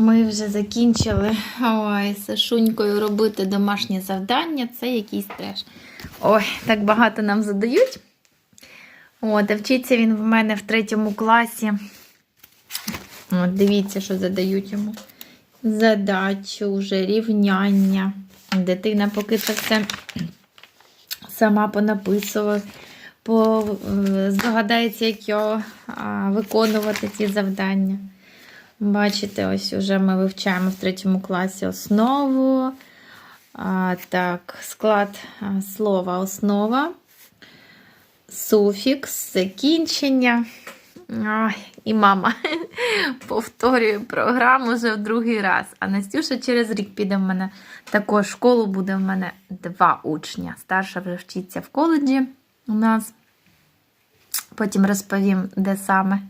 Ми вже закінчили ой, з Сашунькою робити домашнє завдання. Це якийсь треш. Ой, так багато нам задають. От, вчиться він в мене в третьому класі. От, дивіться, що задають йому. Задачу вже, рівняння. Дитина поки це все сама понаписувала, по, е, здогадається, як його виконувати ці завдання. Бачите, ось уже ми вивчаємо в третьому класі основу. А, так, склад слова основа, суфікс, закінчення. Ой, і мама повторює програму вже в другий раз. А Настюша через рік піде в мене також в школу буде в мене два учня. Старша вже вчиться в коледжі у нас. Потім розповім, де саме.